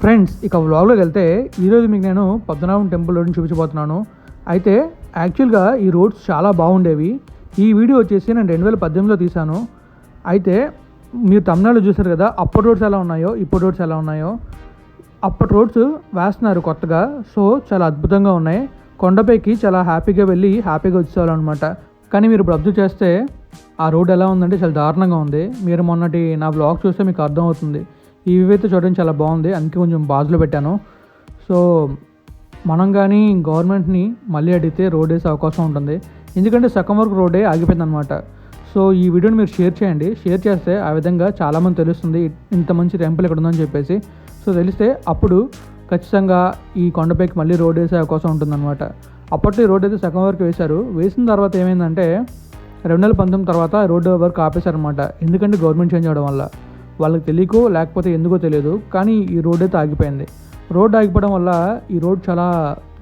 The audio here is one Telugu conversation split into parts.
ఫ్రెండ్స్ ఇక వ్లాగ్లోకి వెళ్తే ఈరోజు మీకు నేను పద్మనాభం టెంపుల్ రోడ్ని చూపించబోతున్నాను. అయితే యాక్చువల్గా ఈ రోడ్స్ చాలా బాగుండేవి. ఈ వీడియో వచ్చేసి నేను రెండు వేల పద్దెనిమిదిలో తీశాను. అయితే మీరు తమిళనాడు చూసారు కదా అప్పటి రోడ్స్ ఎలా ఉన్నాయో ఇప్పటి రోడ్స్ ఎలా ఉన్నాయో. అప్పటి రోడ్స్ వేస్తున్నారు కొత్తగా. సో చాలా అద్భుతంగా ఉన్నాయి. కొండపైకి చాలా హ్యాపీగా వెళ్ళి హ్యాపీగా వచ్చేవాళ్ళనమాట. కానీ మీరు ఇప్పుడు అబ్జర్వ్ చేస్తే ఆ రోడ్ ఎలా ఉందంటే చాలా దారుణంగా ఉంది. మీరు మొన్నటి నా బ్లాగ్ చూస్తే మీకు అర్థమవుతుంది. ఈ వ్యూ చూడడానికి చాలా బాగుంది. అందుకే కొంచెం బాజులో పెట్టాను. సో మనం కానీ గవర్నమెంట్ని మళ్ళీ అడిగితే రోడ్ వేసే అవకాశం ఉంటుంది. ఎందుకంటే సగం వరకు రోడ్డే ఆగిపోయిందనమాట సో ఈ వీడియోని మీరు షేర్ చేయండి. షేర్ చేస్తే ఆ విధంగా చాలామంది తెలుస్తుంది ఇంత మంచి టెంపుల్ ఇక్కడ ఉందని చెప్పేసి. సో తెలిస్తే అప్పుడు ఖచ్చితంగా ఈ కొండపైకి మళ్ళీ రోడ్ వేసే అవకాశం ఉంటుందన్నమాట. అప్పట్లో ఈ రోడ్ అయితే సగం వరకు వేశారు. వేసిన తర్వాత ఏమైందంటే రెండు వేల పంతొమ్మిది తర్వాత రోడ్డు వరకు ఆపేశారనమాట ఎందుకంటే గవర్నమెంట్ చేంజ్ అవ్వడం వల్ల. వాళ్ళకి తెలియకో లేకపోతే ఎందుకో తెలియదు కానీ ఈ రోడ్ అయితే ఆగిపోయింది. రోడ్ ఆగిపోవడం వల్ల ఈ రోడ్ చాలా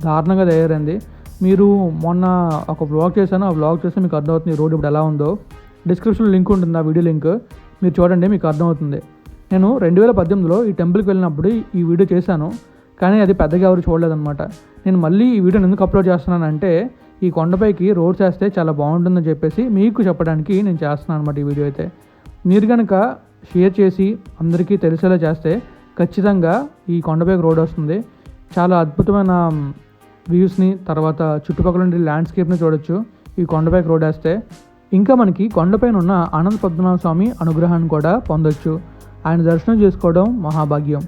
దారుణంగా తయారైంది. మీరు మొన్న ఒక వ్లాగ్ చేశాను ఆ వ్లాగ్ చేస్తే మీకు అర్థమవుతుంది ఈ రోడ్ ఇప్పుడు ఎలా ఉందో. డిస్క్రిప్షన్లో లింక్ ఉంటుంది ఆ వీడియో లింక్. మీరు చూడండి మీకు అర్థమవుతుంది. నేను రెండు వేల పద్దెనిమిదిలో ఈ టెంపుల్కి వెళ్ళినప్పుడు ఈ వీడియో చేశాను కానీ అది పెద్దగా ఎవరు చూడలేదన్నమాట. నేను మళ్ళీ ఈ వీడియోని ఎందుకు అప్లోడ్ చేస్తున్నానంటే ఈ కొండపైకి రోడ్ చేస్తే చాలా బాగుంటుందని చెప్పేసి మీకు చెప్పడానికి నేను చేస్తున్నాను అనమాట ఈ వీడియో అయితే. మీరు కనుక షేర్ చేసి అందరికీ తెలిసేలా చేస్తే ఖచ్చితంగా ఈ కొండపైకి రోడ్ వస్తుంది. చాలా అద్భుతమైన వ్యూస్ని తర్వాత చుట్టుపక్కల ఉండే ల్యాండ్స్కేప్ని చూడొచ్చు. ఈ కొండపైకి రోడ్ వేస్తే ఇంకా మనకి కొండపైన ఉన్న అనంత పద్మనాభ స్వామి అనుగ్రహాన్ని కూడా పొందొచ్చు. ఆయన దర్శనం చేసుకోవడం మహాభాగ్యం.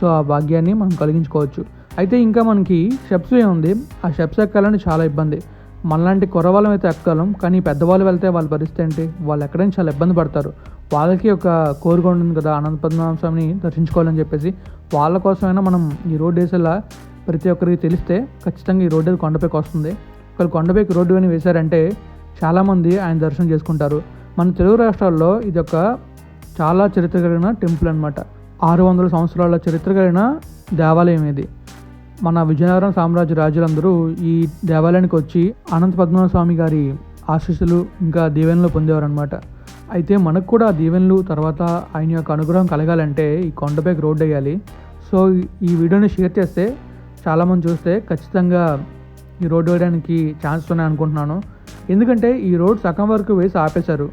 సో ఆ భాగ్యాన్ని మనం కలిగించుకోవచ్చు. అయితే ఇంకా మనకి స్టెప్స్ ఏముంది ఉంది? ఆ స్టెప్స్ ఎక్కాలని చాలా ఇబ్బంది. మనలాంటి కుర్రవాళ్ళం అయితే ఎక్కగలం కానీ పెద్దవాళ్ళు వెళ్తే వాళ్ళ పరిస్థితి ఏంటి? వాళ్ళు ఎక్కడైనా చాలా ఇబ్బంది పడతారు. వాళ్ళకి ఒక కోరిక ఉంటుంది కదా అనంత పద్మనాభ స్వామిని దర్శించుకోవాలని చెప్పేసి. వాళ్ళ కోసమైనా మనం ఈ రోడ్ వేసేలా ప్రతి ఒక్కరికి తెలిస్తే ఖచ్చితంగా ఈ రోడ్డు కొండపైకి వస్తుంది. ఒకవేళ కొండపైకి రోడ్డు అని వేశారంటే చాలామంది ఆయన దర్శనం చేసుకుంటారు. మన తెలుగు రాష్ట్రాల్లో ఇది ఒక చాలా చరిత్ర కలిగిన టెంపుల్ అనమాట ఆరు వందల సంవత్సరాల చరిత్ర కలిగిన దేవాలయం ఇది. మన విజయనగరం సామ్రాజ్య రాజులందరూ ఈ దేవాలయానికి వచ్చి అనంత పద్మనాభ స్వామి గారి ఆశీస్సులు ఇంకా దీవెనలు పొందేవారనమాట అయితే మనకు కూడా ఆ దీవెనలు తర్వాత ఆయన యొక్క అనుగ్రహం కలగాలంటే ఈ కొండపైకి రోడ్ వేయాలి. సో ఈ వీడియోని షేర్ చేస్తే చాలామంది చూస్తే ఖచ్చితంగా ఈ రోడ్డు వేయడానికి ఛాన్స్ ఉన్నాయి అనుకుంటున్నాను. ఎందుకంటే ఈ రోడ్ సగం వరకు వేసి ఆపేశారు.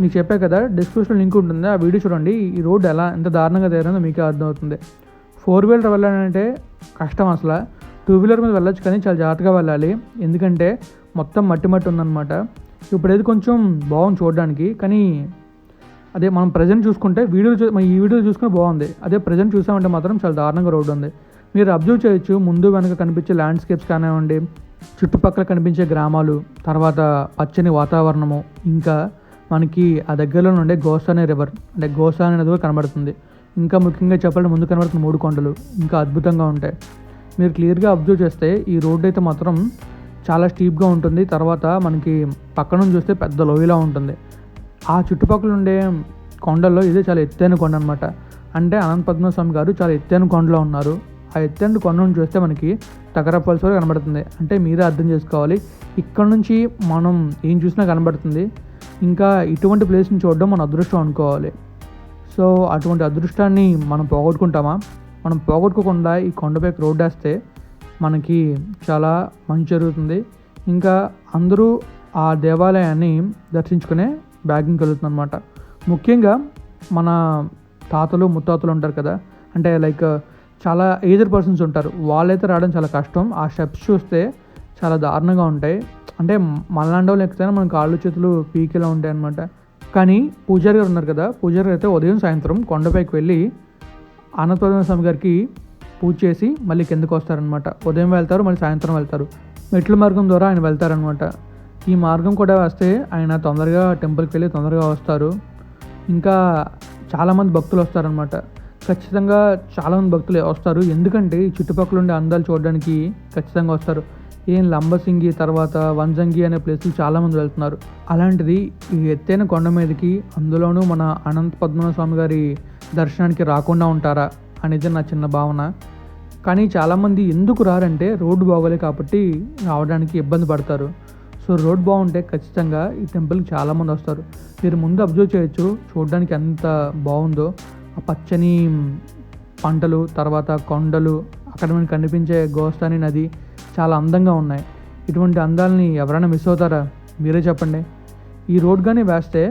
మీకు చెప్పా కదా డిస్క్రిప్షన్ లింక్ ఉంటుంది. ఆ వీడియో చూడండి. ఈ రోడ్ ఎలా ఎంత దారుణంగా తయారైందో మీకే అర్థమవుతుంది. ఫోర్ వీలర్ వెళ్ళాలంటే కష్టం అసలు. టూ వీలర్ మీద వెళ్ళొచ్చు కానీ చాలా జాగ్రత్తగా వెళ్ళాలి. ఎందుకంటే మొత్తం మట్టి మట్టి ఉందన్నమాట. ఇప్పుడైతే కొంచెం బాగుంది చూడడానికి కానీ అదే మనం ప్రజెంట్ చూసుకుంటే వీడియో చూ ఈ వీడియో చూసుకుని బాగుంది. అదే ప్రజెంట్ చూసామంటే మాత్రం చాలా దారుణంగా రోడ్డు ఉంది. మీరు అబ్జర్వ్ చేయొచ్చు ముందు వెనక కనిపించే ల్యాండ్స్కేప్స్ కానివ్వండి చుట్టుపక్కల కనిపించే గ్రామాలు తర్వాత పచ్చని వాతావరణము ఇంకా మనకి ఆ దగ్గరలో ఉండే గోసానే రివర్ అంటే గోసా అనేది కూడా కనబడుతుంది. ఇంకా ముఖ్యంగా చెప్పాలంటే ముందు కనబడుతున్న మూడు కొండలు ఇంకా అద్భుతంగా ఉంటాయి. మీరు క్లియర్గా అబ్జర్వ్ చేస్తే ఈ రోడ్డు అయితే మాత్రం చాలా స్టీప్గా ఉంటుంది. తర్వాత మనకి పక్కన చూస్తే పెద్ద లోయలా ఉంటుంది. ఆ చుట్టుపక్కల ఉండే కొండల్లో ఇదే చాలా ఎత్తైన కొండ అనమాట అంటే అనంత పద్మనాభ స్వామి గారు చాలా ఎత్తైన కొండలో ఉన్నారు. ఆ ఎత్తైన కొండ నుంచి చూస్తే మనకి తగరపల్స్ వరకు కనబడుతుంది. అంటే మీరే అర్థం చేసుకోవాలి. ఇక్కడ నుంచి మనం ఏం చూసినా కనబడుతుంది. ఇంకా ఇటువంటి ప్లేస్ని చూడడం మన అదృష్టం అనుకోవాలి. సో అటువంటి అదృష్టాన్ని మనం పోగొట్టుకుంటామా? మనం పోగొట్టుకోకుండా ఈ కొండపైకి రోడ్ వేస్తే మనకి చాలా మంచి జరుగుతుంది. ఇంకా అందరూ ఆ దేవాలయాన్ని దర్శించుకునే బ్యాగింగ్ కలుగుతుంది అనమాట ముఖ్యంగా మన తాతలు ముత్తాతలు ఉంటారు కదా అంటే లైక్ చాలా ఏజర్ పర్సన్స్ ఉంటారు. వాళ్ళైతే రావడం చాలా కష్టం. ఆ స్టెప్స్ చూస్తే చాలా దారుణంగా ఉంటాయి. అంటే మనలాంటి లేకపోతే ఎక్కితే మన కాళ్ళు చేతులు పీకిలా ఉంటాయి అనమాట కానీ పూజారి గారు ఉన్నారు కదా పూజారి గారు అయితే ఉదయం సాయంత్రం కొండపైకి వెళ్ళి అన్నపూర్ణ స్వామి గారికి పూజ చేసి మళ్ళీ కిందకు వస్తారనమాట ఉదయం వెళ్తారు మళ్ళీ సాయంత్రం వెళ్తారు. మెట్ల మార్గం ద్వారా ఆయన వెళ్తారనమాట ఈ మార్గం కూడా వస్తే ఆయన తొందరగా టెంపుల్కి వెళ్ళి తొందరగా వస్తారు. ఇంకా చాలామంది భక్తులు వస్తారనమాట ఖచ్చితంగా చాలామంది భక్తులు వస్తారు. ఎందుకంటే ఈ చుట్టుపక్కల ఉండే అందాలు చూడడానికి ఖచ్చితంగా వస్తారు. ఏం లంబసింగి తర్వాత వంజంగి అనే ప్లేసులు చాలామంది వెళ్తున్నారు. అలాంటిది ఈ ఎత్తైన కొండ మీదకి అందులోనూ మన అనంత పద్మనాభ స్వామి గారి దర్శనానికి రాకుండా ఉంటారా? అనేది నా చిన్న భావన. కానీ చాలామంది ఎందుకు రారంటే రోడ్డు బాగోలే కాబట్టి రావడానికి ఇబ్బంది పడతారు. సో రోడ్ బాగుంటే ఖచ్చితంగా ఈ టెంపుల్కి చాలామంది వస్తారు. మీరు ముందు అబ్జర్వ్ చేయొచ్చు చూడడానికి ఎంత బాగుందో. ఆ పచ్చని పంటలు తర్వాత కొండలు అక్కడ మనకి కనిపించే గోస్తాని నది చాలా అందంగా ఉన్నాయి. ఇటువంటి అందాలని ఎవరైనా మిస్ అవుతారా? మీరే చెప్పండి. ఈ రోడ్ కానీ వేస్తే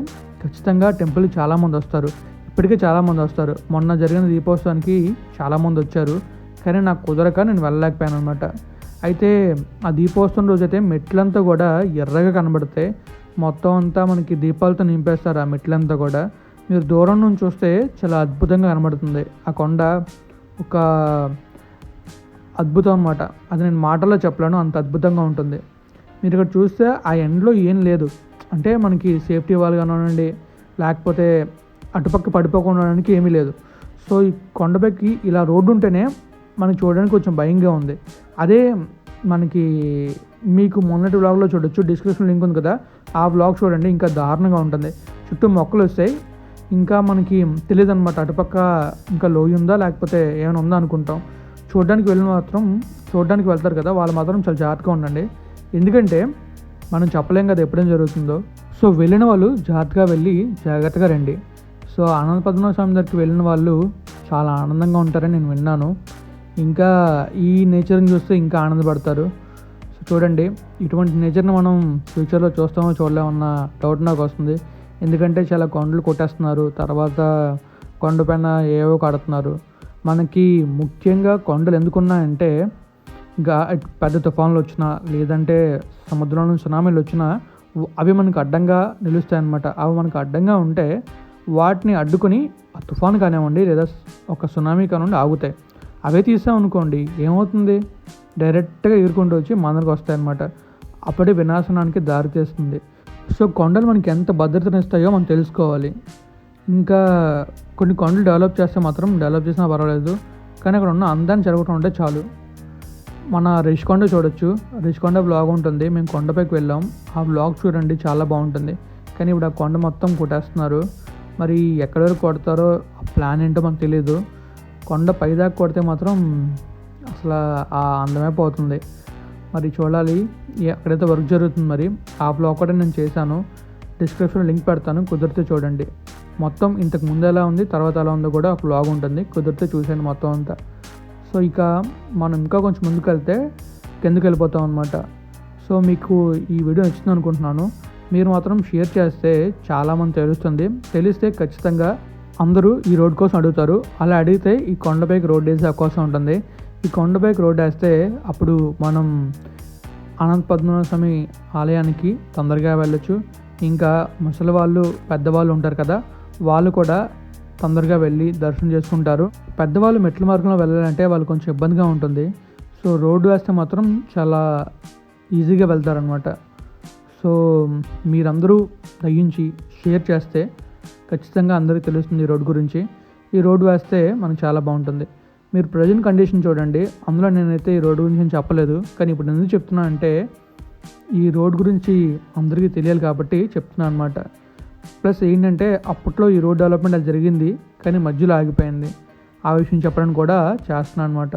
ఖచ్చితంగా టెంపుల్ చాలామంది వస్తారు. ఇప్పటికే చాలామంది వస్తారు. మొన్న జరిగిన దీపోత్సవానికి చాలామంది వచ్చారు. కానీ నాకు కుదరక నేను వెళ్ళలేకపోయాను అనమాట అయితే ఆ దీపోత్సవం రోజైతే మెట్లంతా కూడా ఎర్రగా కనబడతాయి మొత్తం అంతా మనకి దీపాలతో నింపేస్తారు ఆ మెట్లంతా కూడా. మీరు దూరం నుంచి చూస్తే చాలా అద్భుతంగా కనబడుతుంది. ఆ కొండ ఒక అద్భుతం అనమాట అది నేను మాటల్లో చెప్పలేను. అంత అద్భుతంగా ఉంటుంది. మీరు ఇక్కడ చూస్తే ఆ ఎండ్లో ఏం లేదు. అంటే మనకి సేఫ్టీ వాళ్ళు కానివ్వండి లేకపోతే అటుపక్క పడిపోకుండా ఉండడానికి ఏమీ లేదు. సో ఈ కొండపైకి ఇలా రోడ్డు ఉంటేనే మనకి చూడడానికి కొంచెం భయంగా ఉంది. అదే మనకి మీకు మొన్నటి వ్లాగ్లో చూడొచ్చు. డిస్క్రిప్షన్ లింక్ ఉంది కదా. ఆ వ్లాగ్ చూడండి. ఇంకా దారుణంగా ఉంటుంది. చుట్టూ మొక్కలు వస్తాయి. ఇంకా మనకి తెలియదు అనమాట అటుపక్క ఇంకా లోయ ఉందా? లేకపోతే ఏమైనా ఉందా అనుకుంటాం. చూడడానికి వెళ్ళిన మాత్రం చూడడానికి వెళ్తారు కదా. వాళ్ళు మాత్రం చాలా జాగ్రత్తగా ఉండండి. ఎందుకంటే మనం చెప్పలేం కదా ఎప్పుడేం జరుగుతుందో. సో వెళ్ళిన వాళ్ళు జాగ్రత్తగా వెళ్ళి జాగ్రత్తగా రండి. సో ఆనంద పద్మనాభ స్వామి దగ్గరికి వెళ్ళిన వాళ్ళు చాలా ఆనందంగా ఉంటారని నేను విన్నాను. ఇంకా ఈ నేచర్ని చూస్తే ఇంకా ఆనందపడతారు. సో చూడండి ఇటువంటి నేచర్ని మనం ఫ్యూచర్లో చూస్తామో చూడలేమన్న డౌట్ నాకు వస్తుంది. ఎందుకంటే చాలా కొండలు కొట్టేస్తున్నారు తర్వాత కొండపైన ఏవో కడుతున్నారు. మనకి ముఖ్యంగా కొండలు ఎందుకున్నాయంటే ఇంకా పెద్ద తుఫాన్లు వచ్చినా లేదంటే సముద్రంలో సునామీలు వచ్చినా అవి మనకు అడ్డంగా నిలుస్తాయి అన్నమాట అవి మనకు అడ్డంగా ఉంటే వాటిని అడ్డుకుని ఆ తుఫాన్ కానివ్వండి లేదా ఒక సునామీ కానివ్వండి ఆగుతాయి. అవే తీసామనుకోండి ఏమవుతుంది? డైరెక్ట్గా ఎగురుకుంటూ వచ్చి మనకు వస్తాయన్నమాట. అప్పటి అప్పుడే వినాశనానికి దారి తీస్తుంది. సో కొండలు మనకి ఎంత భద్రతనిస్తాయో మనం తెలుసుకోవాలి. ఇంకా కొన్ని కొండలు డెవలప్ చేస్తే మాత్రం డెవలప్ చేసినా పర్వాలేదు. కానీ అక్కడ ఉన్న అందాన్ని జరగటం ఉంటే చాలు. మన రిషికొండ చూడొచ్చు. రిషికొండ బ్లాగ్ ఉంటుంది. మేము కొండపైకి వెళ్ళాం. ఆ బ్లాగ్ చూడండి చాలా బాగుంటుంది. కానీ ఇప్పుడు ఆ కొండ మొత్తం కొట్టేస్తున్నారు. మరి ఎక్కడి వరకు కొడతారో ఆ ప్లాన్ ఏంటో మనకు తెలియదు కొండ పైదాకా కొడితే మాత్రం అసలు ఆ అందమే పోతుంది. మరి చూడాలి ఎక్కడైతే వర్క్ జరుగుతుంది మరి ఆ బ్లాగ్ కూడా నేను చేశాను. డిస్క్రిప్షన్లో లింక్ పెడతాను కుదిరితే చూడండి. మొత్తం ఇంతకు ముందు ఎలా ఉంది తర్వాత ఎలా ఉందో కూడా ఒక బ్లాగ్ ఉంటుంది. కుదిరితే చూసాను మొత్తం అంతా. సో ఇక మనం ఇంకా కొంచెం ముందుకు వెళ్తే కిందకి వెళ్ళిపోతాం అనమాట సో మీకు ఈ వీడియో నచ్చింది అనుకుంటున్నాను. మీరు మాత్రం షేర్ చేస్తే చాలామంది తెలుస్తుంది. తెలిస్తే ఖచ్చితంగా అందరూ ఈ రోడ్ కోసం అడుగుతారు. అలా అడిగితే ఈ కొండపైకి రోడ్ వేసే అవకాశం ఉంటుంది. ఈ కొండపైకి రోడ్ వేస్తే అప్పుడు మనం అనంత పద్మనాభ స్వామి ఆలయానికి తొందరగా వెళ్ళొచ్చు. ఇంకా ముసలి వాళ్ళు పెద్దవాళ్ళు ఉంటారు కదా వాళ్ళు కూడా తొందరగా వెళ్ళి దర్శనం చేసుకుంటారు. పెద్దవాళ్ళు మెట్ల మార్గంలో వెళ్ళాలంటే వాళ్ళు కొంచెం ఇబ్బందిగా ఉంటుంది. సో రోడ్డు వేస్తే మాత్రం చాలా ఈజీగా వెళ్తారనమాట సో మీరందరూ దయించి షేర్ చేస్తే ఖచ్చితంగా అందరికీ తెలుస్తుంది ఈ రోడ్ గురించి. ఈ రోడ్ వేస్తే మనకు చాలా బాగుంటుంది. మీరు ప్రజెంట్ కండిషన్ చూడండి. అందులో నేనైతే ఈ రోడ్ గురించి చెప్పలేదు. కానీ ఇప్పుడు ఎందుకు చెప్తున్నా అంటే ఈ రోడ్ గురించి అందరికీ తెలియాలి కాబట్టి చెప్తున్నాను అనమాట ప్లస్ ఏంటంటే అప్పట్లో ఈ రోడ్ డెవలప్మెంట్ అది జరిగింది. కానీ మధ్యలో ఆగిపోయింది. ఆ విషయం చెప్పడానికి కూడా చేస్తున్నాను అనమాట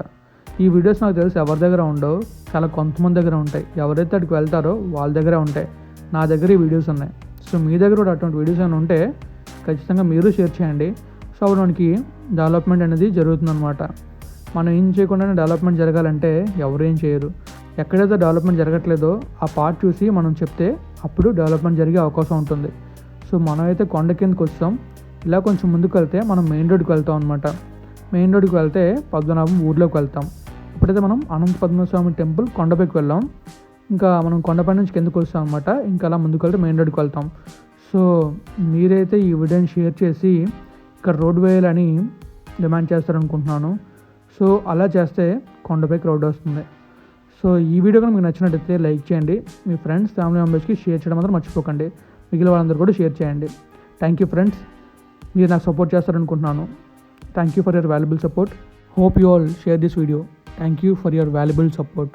ఈ వీడియోస్ నాకు తెలుసు ఎవరి దగ్గర ఉండవు. చాలా కొంతమంది దగ్గర ఉంటాయి. ఎవరైతే అక్కడికి వెళ్తారో వాళ్ళ దగ్గర ఉంటాయి. నా దగ్గర ఈ వీడియోస్ ఉన్నాయి. సో మీ దగ్గర కూడా అటువంటి వీడియోస్ ఏమైనా ఉంటే ఖచ్చితంగా మీరు షేర్ చేయండి. సో అప్పుడు మనకి డెవలప్మెంట్ అనేది జరుగుతుందన్నమాట. మనం ఏం చేయకుండానే డెవలప్మెంట్ జరగాలంటే ఎవరు ఏం చేయరు. ఎక్కడైతే డెవలప్మెంట్ జరగట్లేదో ఆ పార్ట్ చూసి మనం చెప్తే అప్పుడు డెవలప్మెంట్ జరిగే అవకాశం ఉంటుంది. సో మనమైతే కొండ కిందకి వస్తాం ఇలా కొంచెం ముందుకు వెళ్తే మనం మెయిన్ రోడ్కి వెళ్తాం అనమాట మెయిన్ రోడ్కి వెళ్తే పద్మనాభం ఊర్లోకి వెళ్తాం. ఇప్పుడైతే మనం అనంత పద్మస్వామి టెంపుల్ కొండపైకి వెళ్ళాం ఇంకా మనం కొండపై నుంచి కిందకు వస్తాం అనమాట ఇంకా అలా ముందుకు వెళ్తే మెయిన్ రోడ్కి వెళ్తాం. సో మీరైతే ఈ వీడియోని షేర్ చేసి ఇక్కడ రోడ్ వేయాలని డిమాండ్ చేస్తారనుకుంటున్నాను. సో అలా చేస్తే కొండపైకి రోడ్ వస్తుంది. సో ఈ వీడియో కనుక మీకు నచ్చినట్టయితే లైక్ చేయండి. మీ ఫ్రెండ్స్ ఫ్యామిలీ మెంబర్స్కి షేర్ చేయడం మాత్రం మర్చిపోకండి. మిగిలిన వాళ్ళందరూ కూడా షేర్ చేయండి. థ్యాంక్ యూ ఫ్రెండ్స్ మీరు నాకు support చేస్తారనుకుంటున్నాను. Thank you for your valuable support hope you all share this video Thank you for your valuable support.